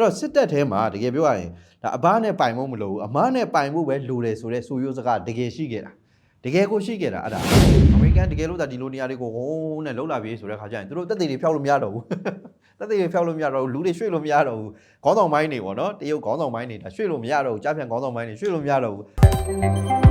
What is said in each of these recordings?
အဲ့တော့စစ်တပ်ထဲမှာတကယ်ပြောရရင်ဒါအဘနဲ့ပိုင်ဖို့မလိုဘူးအမနဲ့ပိုင်ဖို့ပဲလိုတယ်ဆိုတဲ့ဆိုရိုးစကားတကယ်ရှိခဲ့တာတကယ်ကိုရှိခဲ့တာအဲ့ဒါအမေရိကန်တကယ်လို့ဒါဒီလိုနေရာတွေကိုဝုန်းနဲ့လှုပ်လာပြီဆိုတဲ့ခါကျရင်သူတို့တက်သေးတွေဖျောက်လို့မရတော့ဘူးတက်သေးတွေဖျောက်လို့မရတော့ဘူးလူတွေရွှေ့လို့မရတော့ဘူးခေါင်းဆောင်ပိုင်းတွေပေါ့နော်တရုတ်ခေါင်းဆောင်ပိုင်းတွေဒါရွှေ့လို့မရတော့ဘူးကြားပြန်ခေါင်းဆောင်ပိုင်းတွေရွှေ့လို့မရတော့ဘူး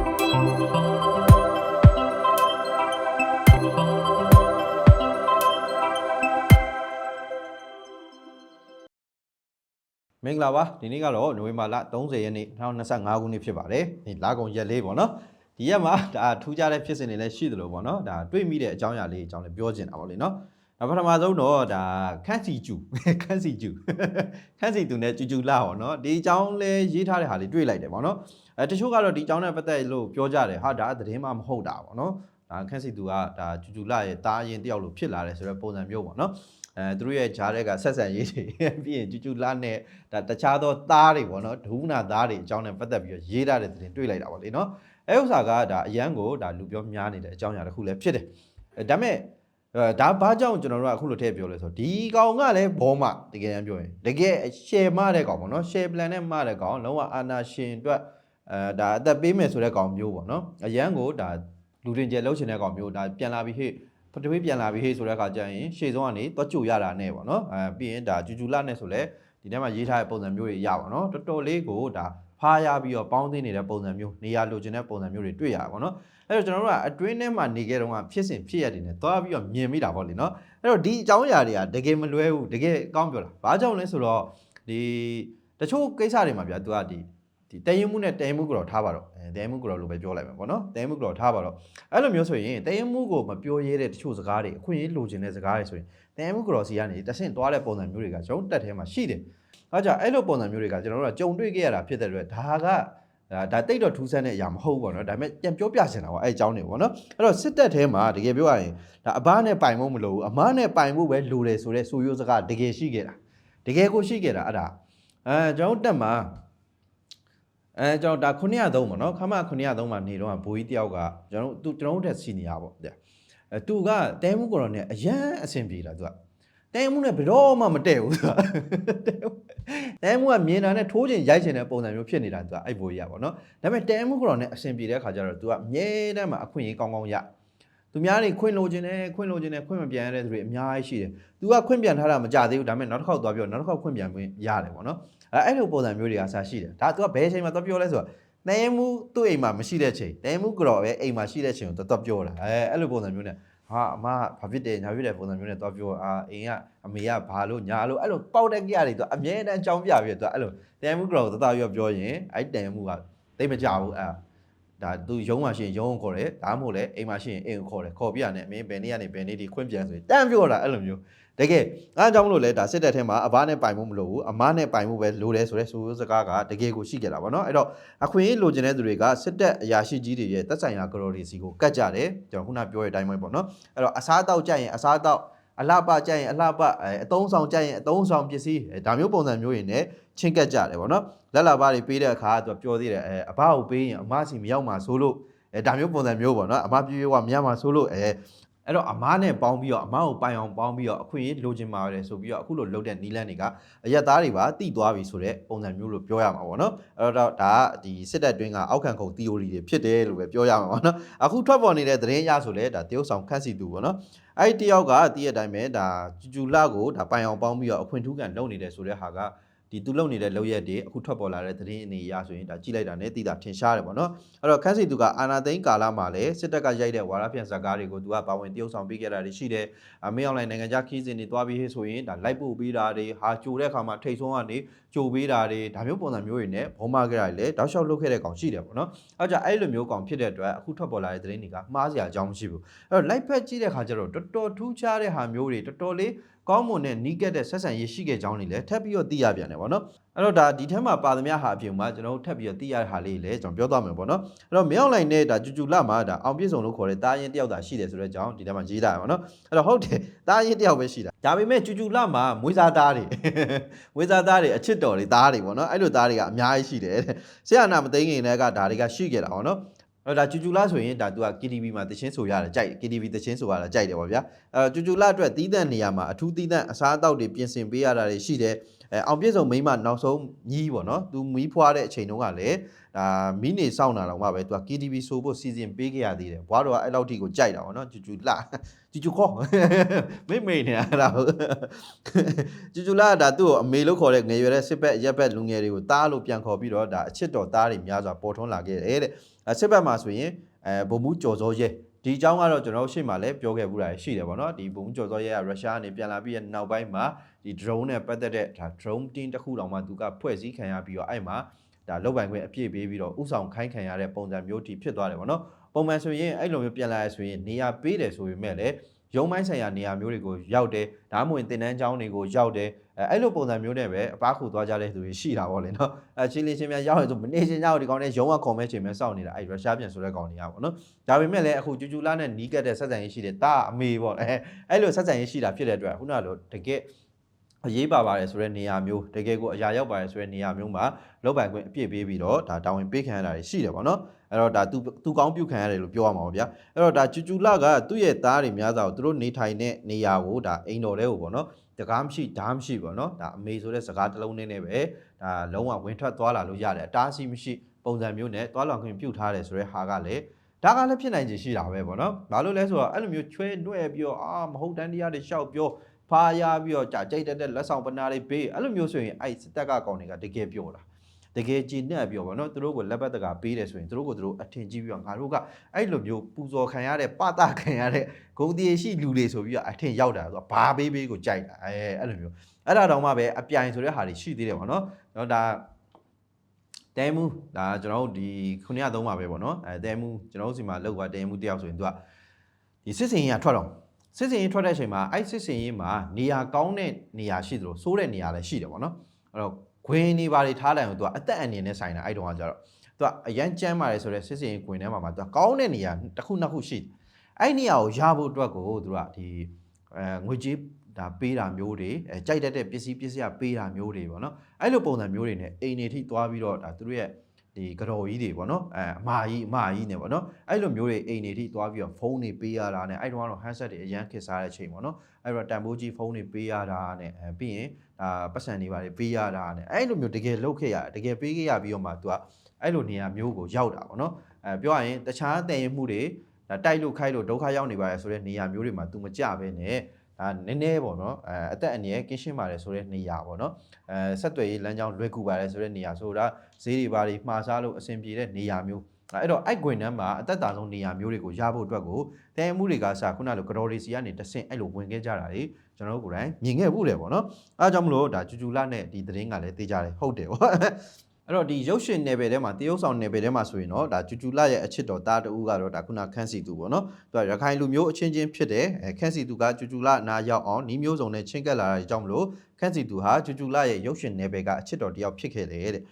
မင်္ဂလာပါဒီနေ့ကတော့နိုဝင်ဘာလ30ရက်နေ့2025ခုနှစ်ဖြစ်ပါတယ်ဒီလာကုန်ရက်လေးပေါ့နော်ဒီရက်မှာဒါထူးခြားတဲ့ဖြစ်စဉ်တွေလည်းရှိသလိုပေါ့နော်ဒါတွေ့မိတဲ့အကြောင်းအရာလေးအကြောင်းလည်းပြောချင်တာပေါ့လေနော်ဒါပထမဆုံးတော့ဒါခန့်စီကျူခန့်စီကျူခန့်စီသူနဲ့ကျူကျူလာပေါ့နော်ဒီအကြောင်းလဲရေးထားတဲ့ဟာလေးတွေ့လိုက်တယ်ပေါ့နော်အဲတချို့ကတော့ဒီအကြောင်းနဲ့ပတ်သက်လို့ပြောကြတယ်ဟာဒါသတင်းမှမဟုတ်တာပေါ့နော်ဒါခန့်စီသူကဒါကျူကျူလာရဲ့တားရင်တယောက်လိုဖြစ်လာတယ်ဆိုတဲ့ပုံစံမျိုးပေါ့နော် အဲသူတို့ရဲ့ဂျားတဲ့ကဆက်ဆံရေးတွေပြီးရင်ကျူကျူလာနဲ့ဒါတခြားသောသားတွေပေါ့နော်ဒုနာသားတွေအကြောင်းနဲ့ပတ်သက်ပြီးတော့ရေးထားတဲ့သတင်းတွေ့လိုက်တာပေါ့လေနော်အဲဥစ္စာကဒါအရန်ကိုဒါလူပြောများနေတဲ့အကြောင်းအရာတစ်ခုလည်းဖြစ်တယ်အဲဒါပေမဲ့အဲဒါဘာကြောင့်ကျွန်တော်တို့ကအခုလိုထည့်ပြောလဲဆိုတော့ဒီကောင်ကလည်းဘောမတကယ်တမ်းပြောရင်တကယ် share မတဲ့ကောင်ပေါ့နော် share plan နဲ့မတဲ့ကောင်လုံးဝအာနာရှင်အတွက်အဲဒါအသက်ပေးမယ်ဆိုတဲ့ကောင်မျိုးပေါ့နော်အရန်ကိုဒါလူတင်ကျဲလှုပ်ရှင်တဲ့ကောင်မျိုးဒါပြန်လာပြီးဟေ့ဖ တဝေးပြန်လာပြီဟေ့ဆိုတဲ့အခါကျရင်ရှေ့ဆုံးကနေတွက်ကြိုရတာနဲ့ပေါ့နော်အဲပြီးရင်ဒါဂျူဂျူလာနဲ့ဆိုလဲဒီထဲမှာရေးထားတဲ့ပုံစံမျိုးတွေရပါတော့တော်တော်လေးကိုဒါဖားရပြီးတော့ပေါင်းသိနေတဲ့ပုံစံမျိုးနေရာလိုချင်တဲ့ပုံစံမျိုးတွေတွေ့ရတာပေါ့နော်အဲ့တော့ကျွန်တော်တို့ကအတွင်းထဲမှာနေခဲ့တော့ကဖြစ်စဉ်ဖြစ်ရတဲ့နေသွားပြီးတော့မြင်မိတာပေါ့လေနော်အဲ့တော့ဒီအကြောင်းအရာတွေကတကယ်မလွဲဘူးတကယ်ကောင်းပြောတာဘာကြောင့်လဲဆိုတော့ဒီတချို့ကိစ္စတွေမှာဗျာ तू ကဒီ ဒီတရင်မှုနဲ့တရင်မှုကတော့ထားပါတော့အဲတရင်မှုကတော့လို့ပဲပြောလိုက်မယ်ပေါ့နော်တရင်မှုကတော့ထားပါတော့အဲ့လိုမျိုးဆိုရင်တရင်မှုကိုမပြောရဲတဲ့တချို့စကားတွေအခွင့်အရေးလိုချင်တဲ့စကားတွေဆိုရင်တရင်မှုကတော်စီကနေတဆင့်သွားတဲ့ပုံစံမျိုးတွေကကျွန်တော်တက်ထဲမှာရှိတယ်။အဲကြောင့်အဲ့လိုပုံစံမျိုးတွေကကျွန်တော်တို့ကကြုံတွေ့ခဲ့ရတာဖြစ်တဲ့အတွက်ဒါကဒါဒါတိတ်တော့ထူးဆန်းတဲ့အရာမဟုတ်ဘူးပေါ့နော်ဒါပေမဲ့ပြန်ပြောပြချင်တာပေါ့အဲ့အကြောင်းတွေပေါ့နော်အဲ့တော့စစ်တပ်ထဲမှာတကယ်ပြောရရင်ဒါအဘနဲ့ပိုင်ဖို့မလိုဘူးအမနဲ့ပိုင်ဖို့ပဲလိုတယ်ဆိုတဲ့ဆိုရိုးစကားတကယ်ရှိခဲ့တာတကယ်ကိုရှိခဲ့တာအဲ့ဒါအဲကျွန်တော်တက်မှာ အဲကျွန်တော်ဒါ903ပေါ့နော်ခမ903မှာနေတော့ဘိုးကြီးတယောက်ကကျွန်တော်တို့ကျွန်တော်တို့တက်စီနီယာပေါ့တဲ့အဲသူကတဲမှုကော်တော်နဲ့အရန်အဆင်ပြေတာသူကတဲမှုနဲ့ဘယ်တော့မှမတည့်ဘူးသူကတဲမှုကမြင်တာနဲ့ထိုးချင်ရိုက်ချင်တဲ့ပုံစံမျိုးဖြစ်နေတာသူကအဲ့ဘိုးကြီးကပေါ့နော်ဒါပေမဲ့တဲမှုကော်တော်နဲ့အဆင်ပြေတဲ့အခါကျတော့သူကအမြဲတမ်းမှာအခွင့်အရေးကောင်းကောင်းရ သူများတွေခွင့်လိုချင်တယ်ခွင့်လိုချင်တယ်ခွင့်မပြန်ရတဲ့သူတွေအများကြီးရှိတယ်။ तू ကခွင့်ပြန်ထားတာမကြသေးဘူးဒါပေမဲ့နောက်တစ်ခေါက်သွားပြောနောက်တစ်ခေါက်ခွင့်ပြန်ခွင့်ရတယ်ပေါ့နော်။အဲအဲ့လိုပုံစံမျိုးတွေကဆာရှိတယ်။ဒါ तू ကဘယ်အချိန်မှာသွားပြောလဲဆိုတော့နိုင်မှုသူ့အိမ်မှာမရှိတဲ့ချိန်နိုင်မှုကတော့ပဲအိမ်မှာရှိတဲ့ချိန်ကိုသွားပြောတာအဲအဲ့လိုပုံစံမျိုးနဲ့ဟာအမဘာဖြစ်တယ်ညာဖြစ်တယ်ပုံစံမျိုးနဲ့သွားပြောအာအိမ်ကအမေကဘာလို့ညာလို့အဲ့လိုပေါက်တဲ့ကြရတယ်သူအမြဲတမ်းကြောင်းပြပြီးတော့အဲ့လိုနိုင်မှုကတော့သွားသွားပြောပြောရင်အဲ့တိုင်မှုကတိတ်မကြဘူးအဲ့ ဒါသူရုံးမှာရှိရင်ရုံးကိုခေါ်တယ်ဒါမှမဟုတ်လေအိမ်မှာရှိရင်အိမ်ကိုခေါ်တယ်ခေါ်ပြရတယ်မင်းဘယ်နေ့ကနေဘယ်နေ့ဒီခွင့်ပြန်ဆိုရင်တန်းပြောတာအဲ့လိုမျိုးတကယ်အားကြောင့်မလို့လဲဒါစစ်တပ်ထဲမှာအဘနဲ့ပိုင်မှုမလို့ဘူးအမနဲ့ပိုင်မှုပဲလိုတယ်ဆိုတဲ့ဆိုစကားကတကယ်ကိုရှိကြတာဗောနော်အဲ့တော့အခွင့်အရေးလိုချင်တဲ့သူတွေကစစ်တပ်အရာရှိကြီးတွေရဲ့တက်ဆိုင်ရာကတော်တွေစီကိုကတ်ကြတယ်ကျွန်တော်ခုနပြောတဲ့အတိုင်းပဲပေါ့နော်အဲ့တော့အစားတောက်ကြရင်အစားတောက် အလှပကြရင်အလှပအဲအတုံးဆောင်ကြရင်အတုံးဆောင်ပစ္စည်းအဲဒါမျိုးပုံစံမျိုးတွေနဲ့ချင်းကတ်ကြတယ်ဗောနော်လက်လာပါတွေပေးတဲ့အခါသူပြောသေးတယ်အဲအဘကိုပေးရင်အမစီမရောက်မှာဆိုလို့အဲဒါမျိုးပုံစံမျိုးပေါ့နော်အမပြေပြေကမရမှာဆိုလို့အဲ အဲ့တော့အမားနဲ့ပေါင်းပြီးတော့အမားကိုပိုင်အောင်ပေါင်းပြီးတော့အခွင့်အရေးလိုချင်ပါတယ်ဆိုပြီးတော့အခုလိုလုပ်တဲ့နီလန်းတွေကအရက်သားတွေပါတိသွားပြီဆိုတော့ပုံစံမျိုးလို့ပြောရမှာပေါ့နော်အဲ့တော့ဒါကဒီစစ်တပ်တွင်းကအောက်ခံခုံ theory တွေဖြစ်တယ်လို့ပဲပြောရမှာပေါ့နော်အခုထွက်ပေါ်နေတဲ့သတင်းရဆိုလဲဒါတရုတ်ဆောင်ခန့်စီသူပေါ့နော်အဲ့ဒီတယောက်ကတည့်ရတိုင်းပဲဒါကျူကျူလာကိုဒါပိုင်အောင်ပေါင်းပြီးတော့အခွင့်ထူးကန်လုပ်နေတယ်ဆိုတဲ့ဟာက ဒီသူလုံနေတဲ့လောက်ရက်တွေအခုထွက်ပေါ်လာတဲ့သတင်းအနေအရဆိုရင်ဒါကြည့်လိုက်တာနဲ့သိတာထင်ရှားတယ်ပေါ့နော်အဲ့တော့ခန်းစီသူကအာနာသိန်းကာလမှာလည်းစစ်တပ်ကရိုက်တဲ့ဝါရဖြန့်ဇာတ်ကားတွေကိုသူကပါဝင်တရုပ်ဆောင်ပေးခဲ့တာတွေရှိတယ်အမေအွန်လိုင်းနိုင်ငံခြားခီးစဉ်တွေတွားပြီးဟေ့ဆိုရင်ဒါလိုက်ပို့ပေးတာတွေဟာကြိုတဲ့အခါမှာထိတ်ဆုံးကနေကြိုပေးတာတွေဒါမျိုးပုံစံမျိုးတွေနဲ့ဘုံမခဲ့တာတွေလည်းတောက်လျှောက်လုပ်ခဲ့တဲ့ကောင်ရှိတယ်ပေါ့နော်အဲ့ကြအဲ့လိုမျိုးကောင်ဖြစ်တဲ့အတွက်အခုထွက်ပေါ်လာတဲ့သတင်းတွေကမှားစရာအကြောင်းမရှိဘူးအဲ့တော့လိုက်ဖက်ကြည့်တဲ့အခါကျတော့တော်တော်ထူးခြားတဲ့ဟာမျိုးတွေတော်တော်လေး ကောင်းမွန်တဲ့နီးကက်တဲ့ဆက်ဆံရေးရှိခဲ့ကြောင်းတွေလည်းထပ်ပြီးတော့သိရပြန်တယ်ပေါ့နော်အဲ့တော့ဒါဒီထဲမှာပါသမျှဟာအပြင်မှာကျွန်တော်တို့ထပ်ပြီးတော့သိရတဲ့ဟာလေးလည်းကျွန်တော်ပြောသွားမယ်ပေါ့နော်အဲ့တော့မြောက်လိုင်းနဲ့ဒါကျူကျူလာမှာဒါအောင်ပြည့်စုံလို့ခေါ်တဲ့တာရင်တယောက်သာရှိတယ်ဆိုတဲ့အကြောင်းဒီထဲမှာရေးထားရပါတော့အဲ့တော့ဟုတ်တယ်တာရင်တယောက်ပဲရှိတာဒါပေမဲ့ကျူကျူလာမှာမွေးစားသားတွေမွေးစားသားတွေအချစ်တော်တွေသားတွေပေါ့နော်အဲ့လိုသားတွေကအများကြီးရှိတယ်တဲ့ဆရာနာမသိငင်တွေကဒါတွေကရှိခဲ့တာပေါ့နော် အဲ့ဒါကျူကျူလာဆိုရင်ဒါ तू က KTV မှာတချင်းဆိုရတယ်ကြိုက် KTV တချင်းဆိုရတာကြိုက်တယ်ပေါ့ဗျာအဲ့တော့ကျူကျူလာအတွက်တီးတန့်နေရာမှာအထူးတီးတန့်အစားအသောက်တွေပြင်ဆင်ပေးရတာတွေရှိတယ်အဲအောင်ပြည့်စုံမိန်းမနောက်ဆုံးညီးပေါ့နော်သူမီးဖွားတဲ့အချိန်တုန်းကလည်းဒါမီးနေစောင့်တာတော့မှပဲသူက KTV ဆိုဖို့စီစဉ်ပေးခဲ့ရသေးတယ်ဘွားတော်ကအဲ့လောက်ထိကိုကြိုက်တာပေါ့နော်ကျူကျူလာကျူကျူခေါ်မိတ်မိတ်နေတာအဲ့ဒါကျူကျူလာကဒါသူ့ကိုအမေလို့ခေါ်တဲ့ငယ်ရွယ်တဲ့စစ်ဘက်ရက်ဘက်လူငယ်တွေကိုတားလို့ပြန်ခေါ်ပြီးတော့ဒါအချစ်တော်တားတွေများစွာပေါ်ထွန်းလာခဲ့တယ်တဲ့အဲစစ်ဘက်မှာဆိုရင်အဲဗိုလ်မှူးကျော်စောရဲဒီအကြောင်းကတော့ကျွန်တော်တို့ရှေ့မှာလည်းပြောခဲ့ဘူးတာရှိတယ်ပေါ့နော်ဒီဗိုလ်မှူးကျော်စောရဲကရုရှားကနေပြန်လာပြီးတဲ့နောက်ပိုင်းမှာဒီ drone နဲ့ပတ်သက်တဲ့ဒါ drone team တစ်ခုတောင်မှသူကဖွဲ့စည်းခံရပြီးတော့အဲ့မှာ ဒါလောက်ပိုင်ခွင့်အပြည့်ပေးပြီးတော့ဥဆောင်ခိုင်းခံရတဲ့ပုံစံမျိုးတီဖြစ်သွားတယ်ပေါ့နော်ပုံမှန်ဆိုရင်အဲ့လိုမျိုးပြန်လာရဆိုရင်နေရာပေးတယ်ဆိုပေမဲ့လည်းရုံးမိုင်းဆိုင်ရာနေရာမျိုးတွေကိုရောက်တယ်ဒါမှမဟုတ်တင်တန်းကျောင်းတွေကိုရောက်တယ်အဲအဲ့လိုပုံစံမျိုးနဲ့ပဲအပားခုသွားကြတဲ့သူတွေရှိတာပေါ့လေနော်အဲချင်းလေးချင်းများရောက်ရဆိုမနေချင်းရောက်ဒီကောင်နဲ့ရုံးကခေါ်မဲ့ချိန်မဲ့စောင့်နေတာအဲ့ရုရှားပြန်ဆိုတဲ့ကောင်တွေကပေါ့နော်ဒါပေမဲ့လည်းအခုကျူကျူလာနဲ့နီးကတ်တဲ့ဆက်ဆံရေးရှိတယ်တာအမေပေါ့အဲအဲ့လိုဆက်ဆံရေးရှိတာဖြစ်တဲ့အတွက်ခုနကလိုတကယ် အရေးပါပါတယ်ဆိုတဲ့နေရာမျိုးတကယ်ကိုအရာရောက်ပါတယ်ဆိုတဲ့နေရာမျိုးမှာလောက်ပိုင်ခွင့်အပြည့်ပေးပြီးတော့ဒါတာဝန်ပေးခံရတာတွေရှိတယ်ပေါ့နော်အဲ့တော့ဒါသူသူကောင်းပြုခံရတယ်လို့ပြောရမှာပါဗျာအဲ့တော့ဒါကျူကျူလာကသူ့ရဲ့သားတွေများစွာကိုသူတို့နေထိုင်တဲ့နေရာကိုဒါအိမ်တော်တဲ့ကိုပေါ့နော်တကားမရှိဓားမရှိပေါ့နော်ဒါအမေဆိုတဲ့စကားတစ်လုံးနဲ့ပဲဒါလုံးဝဝင်ထွက်သွားလာလို့ရတယ်အတားအဆီးမရှိပုံစံမျိုးနဲ့သွားလာခွင့်ပြုထားတယ်ဆိုတဲ့ဟာကလည်းဒါကလည်းဖြစ်နိုင်ခြေရှိတာပဲပေါ့နော်။ဘာလို့လဲဆိုတော့အဲ့လိုမျိုးချွဲနှွဲ့ပြီးတော့အာမဟုတ်တန်းတရားတွေရှောက်ပြော ဖားရပြီးတော့ကြာကြိတ်တက်တဲ့လက်ဆောင်ပနာတွေပေးအဲ့လိုမျိုးဆိုရင်အဲ့စစ်တပ်ကကောင်တွေကတကယ်ပြောတာတကယ်ကြည်နဲ့ပြောပါတော့သူတို့ကိုလက်ပတ်တကပေးတယ်ဆိုရင်သူတို့ကိုသူတို့အထင်ကြီးပြီးတော့ငါတို့ကအဲ့လိုမျိုးပူဇော်ခံရတဲ့ပတာခံရတဲ့ဂုံတည်ရှိလူတွေဆိုပြီးတော့အထင်ရောက်တာဆိုတော့ဘာပေးပေးကိုကြိုက်တာအဲအဲ့လိုမျိုးအဲ့ဒါတော့မှပဲအပြိုင်ဆိုတဲ့ဟာတွေရှိသေးတယ်ပေါ့နော်တော့ဒါတဲမူဒါကျွန်တော်တို့ဒီခုနှစ်သုံးပါပဲပေါ့နော်အဲတဲမူကျွန်တော်တို့စီမှာလောက်ပါတဲမူတယောက်ဆိုရင်သူကဒီစစ်စင်ရင်ကထွက်တော့ စစ်စင်ရင်ထွက်တဲ့အချိန်မှာအဲ့စစ်စင်ရင်မှာနေရာကောင်းတဲ့နေရာရှိသလိုစိုးတဲ့နေရာလည်းရှိတယ်ပေါ့နော်အဲ့တော့ခွင်းနေပါတွေထားလိုက်အောင်သူကအသက်အန္တရာယ်နဲ့ဆိုင်တာအဲ့တုန်းကကြတော့သူကအရန်ကြမ်းပါတယ်ဆိုတော့စစ်စင်ရင်ခွင်းထဲမှာမှာသူကကောင်းတဲ့နေရာတစ်ခုနှစ်ခုရှိတယ်အဲ့နေရာကိုရဖို့အတွက်ကိုသူကဒီအဲငွေကြေးဒါပေးတာမျိုးတွေအဲကြိုက်တတ်တဲ့ပစ္စည်းပစ္စည်းကပေးတာမျိုးတွေပေါ့နော်အဲ့လိုပုံစံမျိုးတွေနဲ့အိမ်နေထိသွားပြီးတော့ဒါသူတို့ရဲ့ ဒီကတော်ကြီးတွေပေါ့နော်အဲအမကြီးအမကြီးနေပေါ့နော်အဲ့လိုမျိုးတွေအိမ်နေထိသွားပြီးတော့ဖုန်းတွေပေးရတာနဲ့အဲ့တုန်းကတော့ handset တွေအရန်ခစ်စားတဲ့အချိန်ပေါ့နော်အဲ့တော့တန်ဖိုးကြီးဖုန်းတွေပေးရတာနဲ့အဲပြီးရင်ဒါပတ်စံတွေပါတွေပေးရတာနဲ့အဲ့လိုမျိုးတကယ်လုပ်ခဲ့ရတကယ်ပေးခဲ့ရပြီးတော့မှ तू ကအဲ့လိုနေရာမျိုးကိုရောက်တာပေါ့နော်အဲပြောရရင်တခြားတည်ရင်မှုတွေဒါတိုက်လို့ခိုက်လို့ဒုက္ခရောက်နေပါတယ်ဆိုတဲ့နေရာမျိုးတွေမှာ तू မကြဘဲနဲ့ ဒါနည်းနည်းပေါ့နော်အဲအသက်အန္တရာယ်ကင်းရှင်းပါတယ်ဆိုတဲ့နေရာပေါ့နော်အဲဆက်သွယ်ရေးလမ်းကြောင်းလွယ်ကူပါတယ်ဆိုတဲ့နေရာဆိုတာဈေးတွေပါတွေမှားစားလို့အဆင်ပြေတဲ့နေရာမျိုးအဲ့တော့အိုက်ကွင်နန်းမှာအသက်တာဆုံးနေရာမျိုးတွေကိုရဖို့အတွက်ကိုတည်မှုတွေကစခုနလိုကတော်ရီစီကနေတဆင့်အဲ့လိုဝင်ခဲ့ကြတာလေကျွန်တော်တို့ကိုယ်တိုင်မြင်ခဲ့ဘူးတယ်ပေါ့နော်အဲဒါကြောင့်မလို့ဒါဂျူဂျူလာနဲ့ဒီသတင်းကလည်းသိကြတယ်ဟုတ်တယ်ပေါ့ အဲ့တော့ဒီရုပ်ရှင်နယ်ပယ်ထဲမှာတရုတ်ဆောင်နယ်ပယ်ထဲမှာဆိုရင်တော့ဒါဂျူဂျူလာရဲ့အချစ်တော်တားတူကတော့ဒါခုနခန်းစီသူပေါ့နော်သူကရခိုင်လူမျိုးအချင်းချင်းဖြစ်တဲ့အဲခန်းစီသူကဂျူဂျူလာနာရောက်အောင်နီးမျိုးစုံနဲ့ချင်းကပ်လာတာကြောင့်မလို့ခန်းစီသူဟာဂျူဂျူလာရဲ့ရုပ်ရှင်နယ်ပယ်ကအချစ်တော်တယောက်ဖြစ်ခဲ့တယ်တဲ့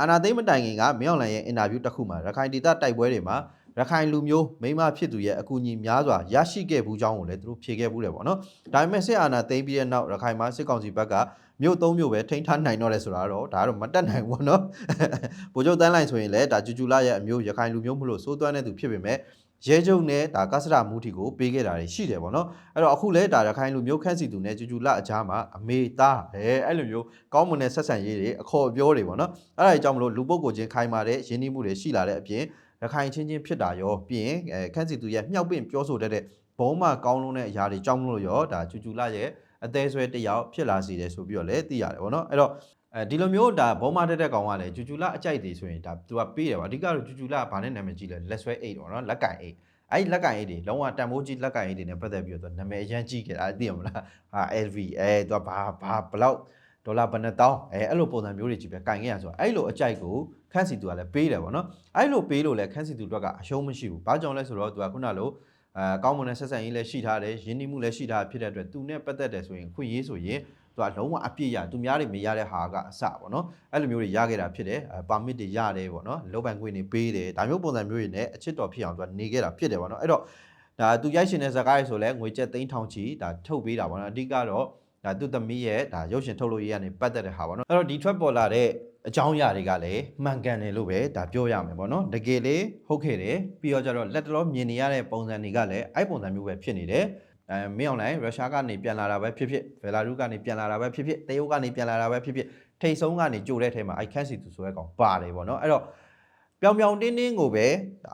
အာနာသိမ့်မတိုင်ခင်ကမင်းအောင်လှိုင်ရဲ့အင်တာဗျူးတစ်ခုမှာရခိုင်ဒေသတိုက်ပွဲတွေမှာရခိုင်လူမျိုးမိမဖြစ်သူရဲ့အကူအညီများစွာရရှိခဲ့ဘူးကြောင်းကိုလည်းသူတို့ဖြေခဲ့ဘူးတယ်ပေါ့နော်ဒါပေမဲ့စစ်အာဏာသိမ်းပြီးတဲ့နောက်ရခိုင်မှာစစ်ကောင်စီဘက်က မြို့သုံးမြို့ပဲထိန်းထားနိုင်တော့လဲဆိုတာတော့ဒါကတော့မတက်နိုင်ဘူးเนาะဗိုလ်ချုပ်တန်းလိုက်ဆိုရင်လည်းဒါဂျူဂျူလာရဲ့အမျိုးရခိုင်လူမျိုးမလို့စိုးသွမ်းတဲ့သူဖြစ်ပေမဲ့ရဲကျုံနဲ့ဒါကစရမူတီကိုပေးခဲ့တာတွေရှိတယ်ပေါ့နော်အဲ့တော့အခုလဲဒါရခိုင်လူမျိုးခန့်စီသူနဲ့ဂျူဂျူလာအကြားမှာအမေသားအဲအဲ့လိုမျိုးကောင်းမွန်တဲ့ဆက်ဆံရေးတွေအခေါ်အပြောတွေပေါ့နော်အဲ့ဒါကြောင့်မလို့လူပုဂ္ဂိုလ်ချင်းခိုင်မာတဲ့ယဉ်ကျေးမှုတွေရှိလာတဲ့အပြင်ရခိုင်ချင်းချင်းဖြစ်တာရောပြီးရင်အဲခန့်စီသူရဲ့မြောက်ပင့်ပြောဆိုတတ်တဲ့ဘုံမကောင်းလုံးတဲ့အရာတွေကြောင့်မလို့ရောဒါဂျူဂျူလာရဲ့ အသေးဆွဲတစ်ယောက်ဖြစ်လာစီတယ်ဆိုပြီးတော့လည်းသိရတယ်ပေါ့နော်အဲ့တော့အဲဒီလိုမျိုးဒါဘုံမတက်တဲ့ကောင်ကလည်းဂျူဂျူလာအကြိုက်တွေဆိုရင်ဒါသူကပေးတယ်ပါအဓိကတော့ဂျူဂျူလာကဘာနဲ့နာမည်ကြီးလဲလက်ဆွဲအိတ်ပေါ့နော်လက်ကင်အိတ်အဲ့ဒီလက်ကင်အိတ်တွေလုံးဝတန်ဖိုးကြီးလက်ကင်အိတ်တွေနဲ့ပတ်သက်ပြီးတော့သူနာမည်အရန်ကြီးခဲ့တာသိရမလားဟာ LV အဲသူကဘာဘာဘလောက်ဒေါ်လာဘယ်နှတောင်းအဲအဲ့လိုပုံစံမျိုးတွေကြီးပဲကင်ခဲ့ရဆိုတော့အဲ့လိုအကြိုက်ကိုခန့်စီသူကလည်းပေးတယ်ပေါ့နော်အဲ့လိုပေးလို့လည်းခန့်စီသူတို့ကအရှုံးမရှိဘူးဘာကြောင့်လဲဆိုတော့သူကခုနလို အဲကောင်းမွန်တဲ့ဆက်ဆံရေးလည်းရှိထားတယ်ယဉ်ကျေးမှုလည်းရှိထားဖြစ်တဲ့အတွက်သူနဲ့ပတ်သက်တယ်ဆိုရင်ခွင့်ရေးဆိုရင်သူကလုံးဝအပြည့်ရသူများတွေမရတဲ့ဟာကအစပေါ့နော်အဲ့လိုမျိုးတွေရခဲ့တာဖြစ်တယ်ပါမစ်တွေရတယ်ပေါ့နော်လောပိုင်ခွင့်တွေပေးတယ်ဒါမျိုးပုံစံမျိုးတွေနဲ့အချစ်တော်ဖြစ်အောင်သူကနေခဲ့တာဖြစ်တယ်ပေါ့နော်အဲ့တော့ဒါသူရိုက်ရှင်တဲ့ဇာတ်ကားရဆိုလဲငွေကျပ်သိန်းထောင်ချီဒါထုတ်ပေးတာပေါ့နော်အဓိကတော့ ဒါသူသမီးရဲ့ဒါရုပ်ရှင်ထုတ်လို့ရရနေပတ်သက်တဲ့ဟာပေါ့နော်အဲ့တော့ဒီထွက်ပေါ်လာတဲ့အကြောင်းအရာတွေကလည်းမှန်ကန်တယ်လို့ပဲဒါပြောရမယ်ပေါ့နော်တကယ်လေဟုတ်ခဲ့တယ်ပြီးတော့ကျတော့လက်တလောမြင်နေရတဲ့ပုံစံတွေကလည်းအဲ့ပုံစံမျိုးပဲဖြစ်နေတယ်အဲမင်းအောင်လိုင်းရုရှားကနေပြန်လာတာပဲဖြစ်ဖြစ်ဘယ်လာရုကနေပြန်လာတာပဲဖြစ်ဖြစ်တရုတ်ကနေပြန်လာတာပဲဖြစ်ဖြစ်ထိတ်ဆုံးကနေကြိုတဲ့ထဲမှာအိုက်ခန့်စီသူဆိုရဲကောင်ပါတယ်ပေါ့နော်အဲ့တော့ပြောင်ပြောင်တင်းတင်းကိုပဲ